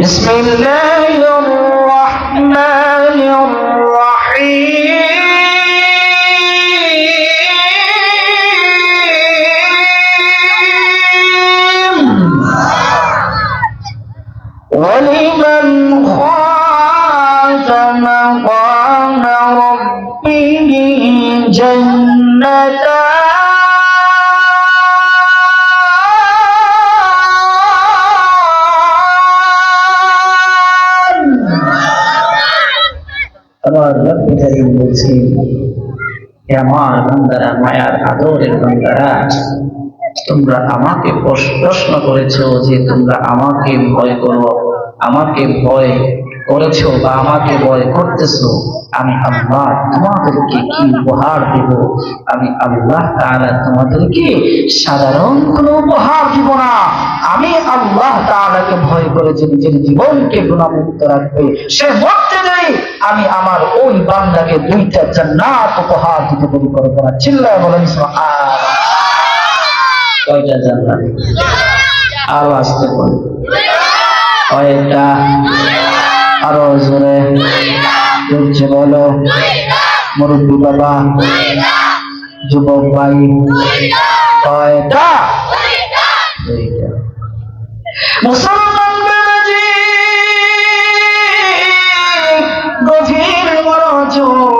بسم الله الرحمن الرحيم. ولمن خاف مقام ربه جنتان আমার রব্বি কারীম বলছেন হে আমার বান্দারা, মায়ার আদরের বান্দারা, তোমরা আমাকে প্রশ্ন করেছ যে তোমরা আমাকে ভয় করো, আমাকে ভয় করেছ বা আমাকে ভয় করতেছো। আমি আল্লাহ তোমাদেরকে কি উপহার দেব? আমি আল্লাহ তাআলা তোমাদেরকে সাধারণ কোনো উপহার দিব না। আমি আল্লাহ তাআলাকে ভয় করে যে নিজের জীবনকে গুণামুক্ত রাখবে। সে দেরি আমি আমার ওই বান্দাকে দুইটা জান্নাত উপহার দিতে পরিকল্পনা চিল্লায় বলেন কয়টা জান্নাত? আরও আসতে পারে। কয়টা? আরও জোরে। জোরছে বলো। মুরব্বী বাবা, যুবক ভাই, কয়টা? মুসলমান ও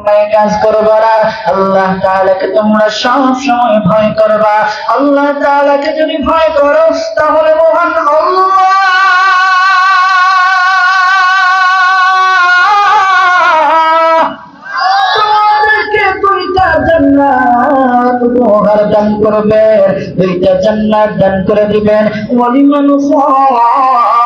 অন্যায় কাজ করবা না। আল্লাহ তাআলাকে তোমরা সব সময় ভয় করবা। আল্লাহ তাআলাকে যদি ভয় করো, তাহলে মহান আল্লাহ দান করবে। দুইটা জান্নাত দান করে দিবেন। ওয়ালিমান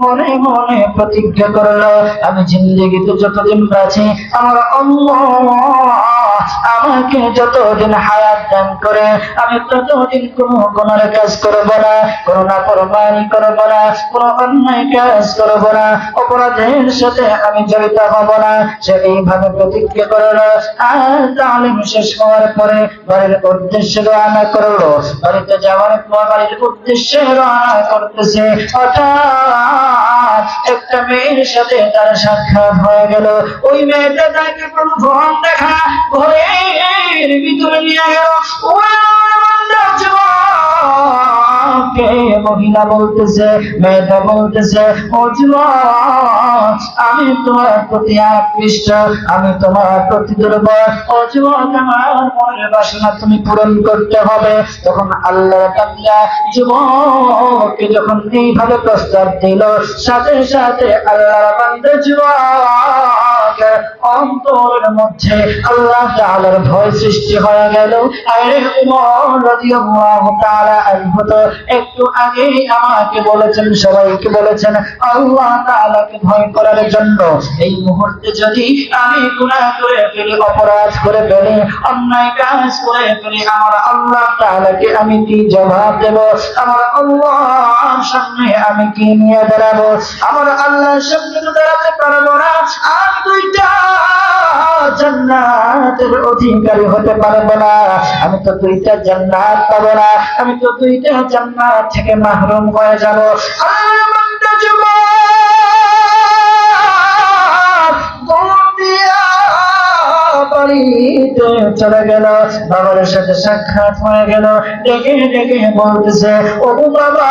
মনে মনে প্রতিজ্ঞা করল আমি জিন্দগিতে যতদিন বাঁচি আমার আল্লাহ আমাকে যতদিন হায়াত দান করে, আমি ততদিন কোন গুনার কাজ করব না, কোন না কোরবানি করব না, কোন অন্যায় কাজ করব না, অপরাধের সাথে আমি জড়িত হব না সে এইভাবে প্রতিজ্ঞা করল আর তালিম শেষ হওয়ার পরে বাড়ির উদ্দেশ্যে রওনা করল। বাড়িতে যাওয়ার পর বাড়ির উদ্দেশ্যে রওনা করতেছে। হঠাৎ একটা মেয়ের সাথে তার সাক্ষাৎ হয়ে গেল। ওই মেয়েটা তাকে কোনো ভ্রমণ দেখা ঘরের ভিতরে নিয়ে গেল। বান্দার যুবককে মহিলা বলতেছে, মেয়েটা বলতেছে আমি তোমার প্রতি আকৃষ্ট, আমি তোমার প্রতি দুর্বল। আমার মনের বাসনা তুমি পূরণ করতে হবে। তখন আল্লাহ তাআলা যুবককে যখন এইভাবে প্রস্তাব দিল, সাথে সাথে আল্লাহ বান্দা অন্তরের মধ্যে আল্লাহ তাআলার ভয় সৃষ্টি হয়ে গেল। আরে উমর রাদিয়াল্লাহু তাআলা আনহু একটু আগেই আমাকে বলেছেন, সবাইকে বলেছেন, আল্লাহ তাআলাকে ভয় করার জন্য এই মুহূর্তে যদি আমি গুনাহ করে ফেলি, অপরাধ করে ফেলি, অন্যায় কাজ করে ফেলি, আমার আল্লাহ তাআলাকে আমি কি জবাব দেব? আমার আল্লাহর সামনে আমি কি নিয়ে দাঁড়াবো? আমার আল্লাহর সামনে তো দাঁড়াতে পারব না। আর দুইটা জান্নাতের অধিকারী হতে পারব না। আমি তো দুইটা জান্নাত পাবো না। আমি তো দুইটা জান্নাত থেকে মাহরুম হয়ে যাব। চলে গেল। বাবার সাথে সাক্ষাৎ হয়ে গেল। ডেকে ডেকে বলতেছে ও বাবা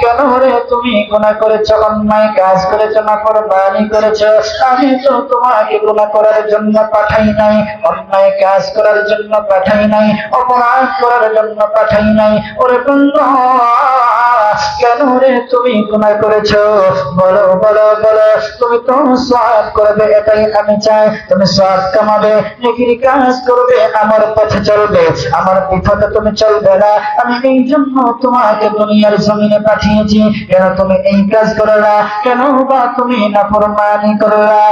কেন হরে তুমি গুণা করেছ, অন্যায় কাজ করেছ না কোরবানি করেছ? আমি তো তোমাকে গুণা করার জন্য পাঠাই নাই, অন্যায় কাজ করার জন্য পাঠাই নাই, অপরাধ করার জন্য পাঠাই নাই। ওরে বন্ধা কেন রে তুমি গুণা করেছ? বলো বলো বলো, তুমি তো সব করবে, এটাই আমি চাই। তুমি সব কামাবে, নেকির কাজ করবে, আমার পথে চলবে। আমার বিপদে তুমি চলবে না। আমি এই জন্য তোমাকে দুনিয়ার জমিনে পাঠিয়েছি। কেন তুমি এই কাজ করো না কেন বা তুমি না ফরমানি করো না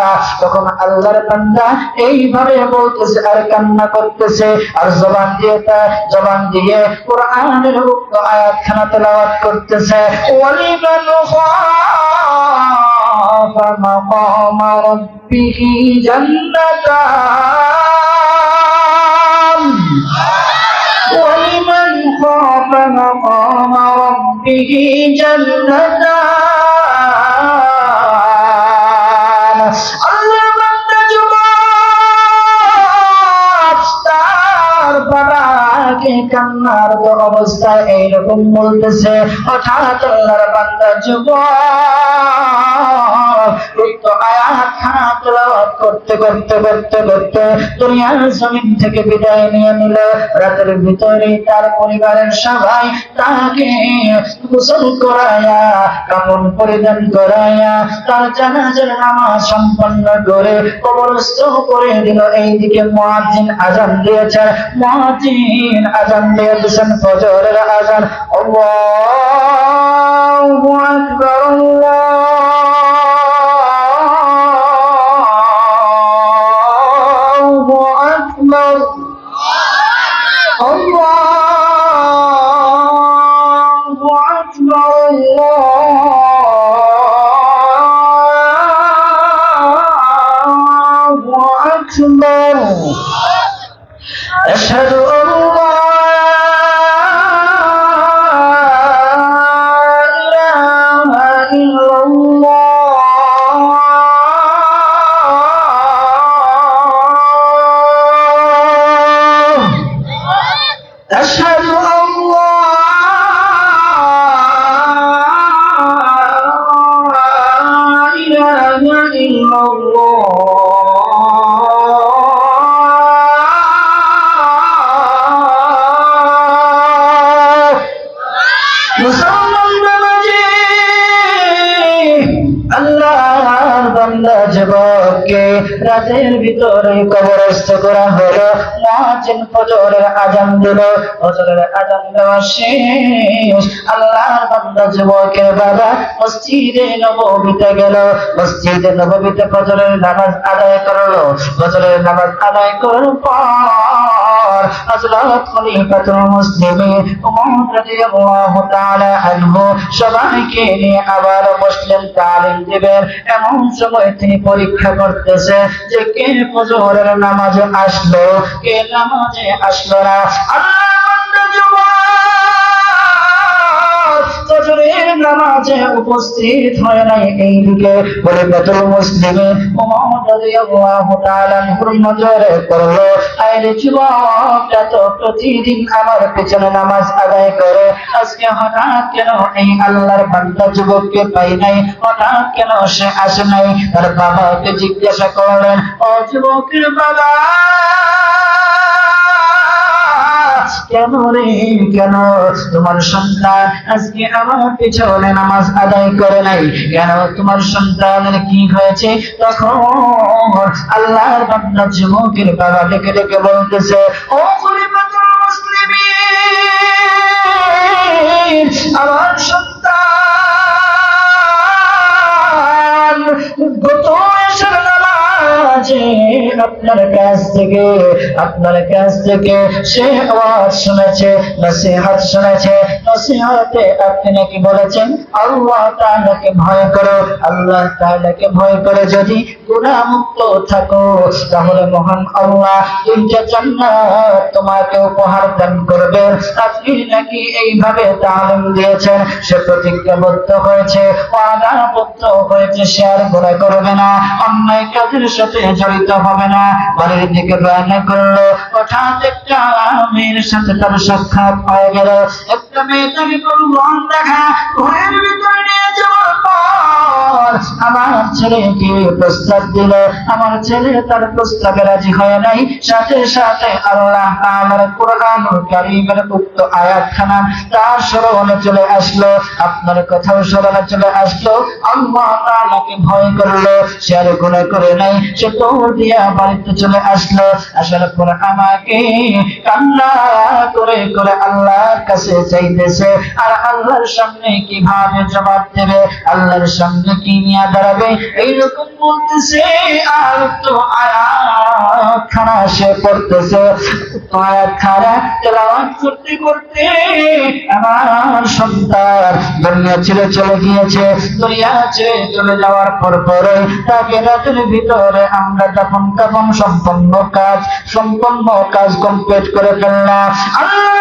তখন আল্লাহর বান্দা এইভাবে বলতেছে, আর কান্না করতেছে। আর জবান দিয়ে তা, জবান দিয়ে কোরআনের উক্ত আয়াতখানা তেলাওয়াত করতেছে ওয়ালিমান খাফা মাকাম রাব্বিহি জান্নাতান। ওয়ালিমান খাফা মাকাম রাব্বিহি জান্নাতান। এইরকম বলতেছে হঠাৎ আল্লাহর বান্দা যুবক। করতে করতে করতে করতে দুনিয়ার জমিন থেকে বিদায় নিয়ে নিল। রাতের ভিতরে তার পরিবারের সবাই তাকে গোসল করায়া, কাপড় পরিধান করায়া, তার জানাজার নামাজ সম্পন্ন করে কবরস্থ করে দিল। এইদিকে মুয়াজ্জিন আজান দিয়েছে। মুয়াজ্জিন আজান দিয়ে দিয়েছেন ফজরের আজান আল্লাহু আকবার, আল্লাহু الله রাতের ভিতরে কবরস্থ করা হলো। মুয়াজ্জিন ফজরের আজান দিল। ফজরের আজান দেওয়া শেষ। আল্লাহ বান্দা যুবকের বাবা মসজিদে নববীতে গেল। মসজিদে নববীতে ফজরের নামাজ আদায় করল। ফজরের নামাজ আদায় করার পর হযরত খলিফাতুল মুসলিমিন ওমর রাদিয়াল্লাহু তাআলা আনহু সবাইকে নিয়ে আবার মুসলিম তালিম দিবেন। এমন সময় তিনি পরীক্ষা করতেছে যে কে ফজরের নামাজে আসলো, কে নামাজে আসলো না। আল্লাহ ফজরের নামাজে উপস্থিত হয় নাই এইদিকে বলে বেতুল মুসলিমে ওমর রাদিয়াল্লাহু তাআলা আনহুর নজরে পড়ল আরে যুবকটা তো প্রতিদিন আমার পেছনে নামাজ আদায় করে। আজকে হঠাৎ কেন এই আল্লাহর বান্দা যুবককে পাই নাই? হঠাৎ কেন সে আসে নাই? তার বাবাকে জিজ্ঞাসা করলেন ও যুবকের বাবা কেন রে কেন তোমার সন্তান আজকে আমার পিছনে নামাজ আদায় করে নাই? কেন তোমার সন্তানের কি হয়েছে? তখন আল্লাহর যুবকের বাবা ডেকে ডেকে বলতেছে, ও আমার সন্তান নামাজে আপনার কাছ থেকে আপনার কাছ থেকে সে আওয়াজ শুনেছে নসিহত শুনেছে নাকি বলেছেন? আল্লাহ তাআলাকে ভয় করো। আল্লাহ তাআলাকে ভয় করে যদি গুনাহ মুক্ত থাকো, তাহলে মহান আল্লাহ তোমাকে উপহার দান করবে। আপনি নাকি এইভাবে তালিম দিয়েছেন, সে প্রতিজ্ঞাবদ্ধ হয়েছে ওয়াদাবদ্ধ হয়েছে, সে আর গুনাহ করবে না। অন্যায় কাজের সাথে জড়িত হবে না। বাড়ির দিকে রান্না করল। হঠাৎ একটা মেয়ের সাথে তার সাক্ষাৎ হয়ে গেল। একটা তাকে করল দেখা ঘরের ভিতরে নিয়ে যাওয়া আমার ছেলেকে প্রস্তাব দিল। আমার ছেলে তার প্রস্তাবে রাজি হয় নাই। সাথে সাথে আল্লাহ আমার কোরআন উক্ত তার স্মরণে চলে আসলো। আপনার কথাও স্মরণে চলে আসলো। আল্লাহ তাআলাকে ভয় করল। সে আর গুনাহ করে নাই। সে দিয়া বাড়িতে চলে আসলো। আমাকে কান্না করে করে আল্লাহর কাছে চাইতেছে। আর আল্লাহর সামনে কীভাবে জবাব দেবে? আল্লাহর সামনে কি নিয়ে দাঁড়াবে। এইরকম বলতেছে, আর তো আয়াত খানা সে পড়তেছে। আয়াত খানা তেলাওয়াত করতে করতে আমার সন্তান দুনিয়া ছেড়ে চলে গিয়েছে। দুনিয়া ছেড়ে চলে যাওয়ার পর পরে তাকে রাতের ভিতরে আমরা তখন তখন সম্পন্ন কাজ সম্পন্ন কাজ কমপ্লিট করে ফেললাম। আল্লাহ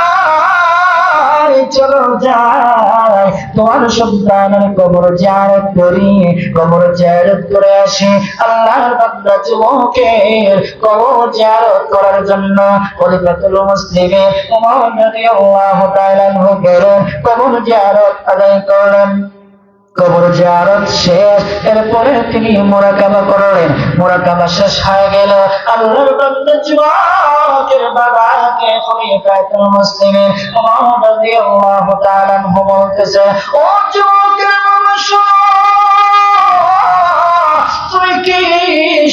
চলো যাই। তোমার সন্তানের কবর জিয়ারত করি কবর জিয়ারত করে আসি। আল্লাহর বান্দা যুবকের কবর জিয়ারত করার জন্য খলিফাতুল মুসলিমে তাআলা কবর জিয়ারত আদায় করলেন। কবর জিয়ারত শেষ। এরপরে তিনি মোরাকাবা করলেন। মোরাকাবা শেষ হয়ে গেল। আল্লাহর বান্দা যুবকের বাবাকে খলিফাতুল মুসলিমিন ওমর রাদিয়াল্লাহু তাআলা বলতেছে, ও যুবকের তুমি কি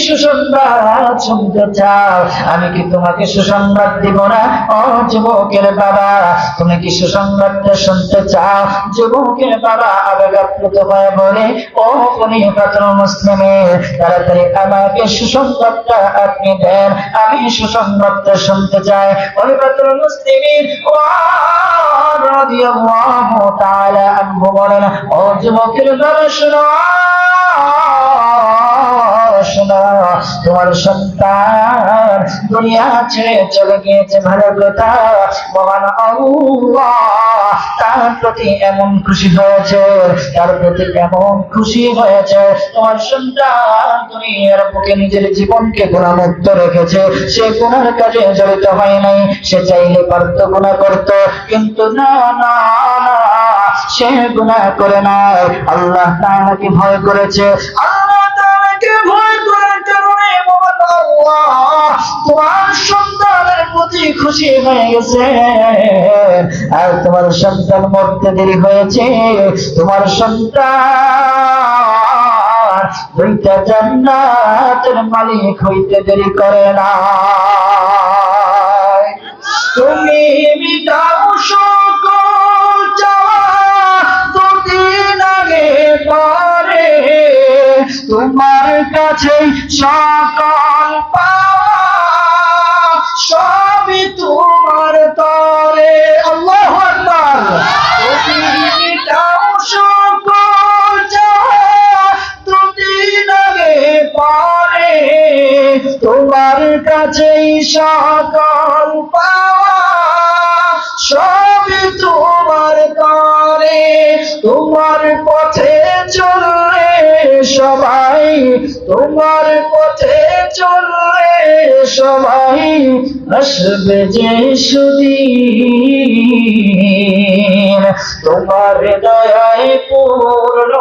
সুসংবাদ আমি কি তোমাকে সুসংবাদ দিব না? ও যুবকের বাবা, তুমি কি সুসংবাদটা শুনতে চাও? যুবকের বাবা আবেগাপ্লুত হয়ে বলে, ও উনি পাত্র মুসলিমে, তাড়াতাড়ি আমাকে সুসংবাদটা আপনি দেন। আমি সুসংবাদটা শুনতে চাই। ওই পাত্র মুসলিমিন ও রাদিয়াল্লাহু তাআলা বলেন, ও যুবকের বাবা, শোনো। তোমার সন্তান দুনিয়া ছেড়ে চলে গিয়েছে মহান তার প্রতি এমন খুশি তার প্রতি এমন খুশি তোমার সন্তান বুকে নিজের জীবনকে গুণামুক্ত রেখেছে। সে গুণার কাজে জড়িত হয় নাই, সে চাইলে পারত গুণা করত, কিন্তু না না না, সে গুণা করে নাই। আল্লাহ তাআলাকে ভয় করেছে। আল্লাহ তোমার খুশি আর তোমার সন্তান মরতে দেরি হয়েছে। তোমার সন্তান জান্নাতের মালিক হইতে দেরি করে না। কাছে সকল সবই তোমার তরে। আল্লাহু তোমার কাছেই সকল সবই তোমার তরে। তোমার পথে চললে সবাই, তোমার পথে চললে সবাই আসবে যে সুদিন তোমার দয়ায় পূর্ণ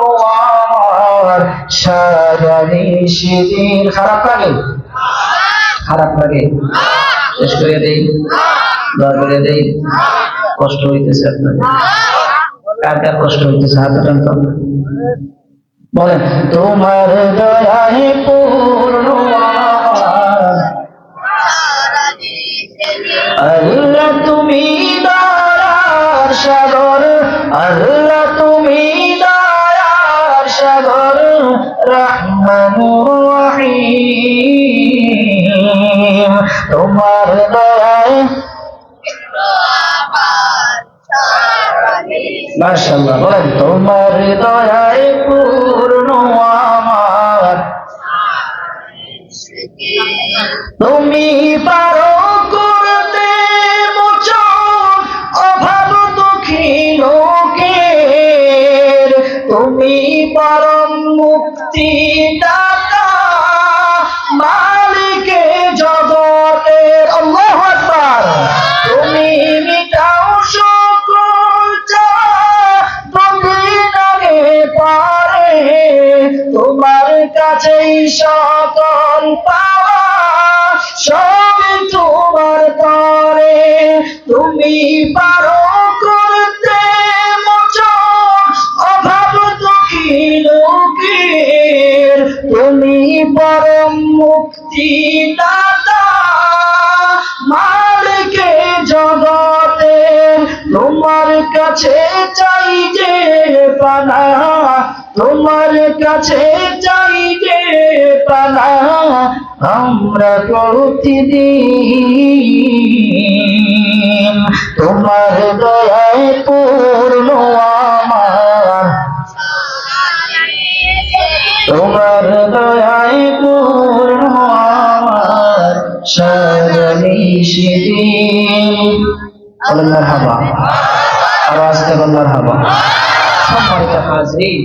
আমার সারা সেদিন খারাপ লাগে? খারাপ লাগে? শেষ করে দেই? দয়া করে দেই? কষ্ট হইতেছে আপনার কার কার কষ্ট হইতেছে? হাত উঠান তো। বলেন, তোমার দয়ায় পূর্ণ আল্লাহ তুমি দয়ার সাগর, আল্লাহ তুমি দয়ার সাগর রহমানুর রহিম। তোমার দয়ায় মাশাআল্লাহ, বলেন, তোমার দয়ায় পূর্ণ আমার। তুমি পারো করতে মোচন অভাব দুঃখী লোকের। তুমি পরম মুক্তি কাছেই সকল পাওয়া তোমার তরে তুমি পারো করতে অভাব দুঃখী লোকের। তুমি পরম মুক্তি দাতা মালিকে জগতে তোমার কাছে চাই যে পানা তোমার কাছে চাই যে পানা আমরা প্রতিদিন। তোমার দয়ায় পূর্ণ আমার। তোমার দয়ায় পূর্ণ আমার। সর্বনিষিদিন আল্লাহর হাবা। আওয়াজ দেব আল্লাহর হাবা। সম্মানিত হাজরিন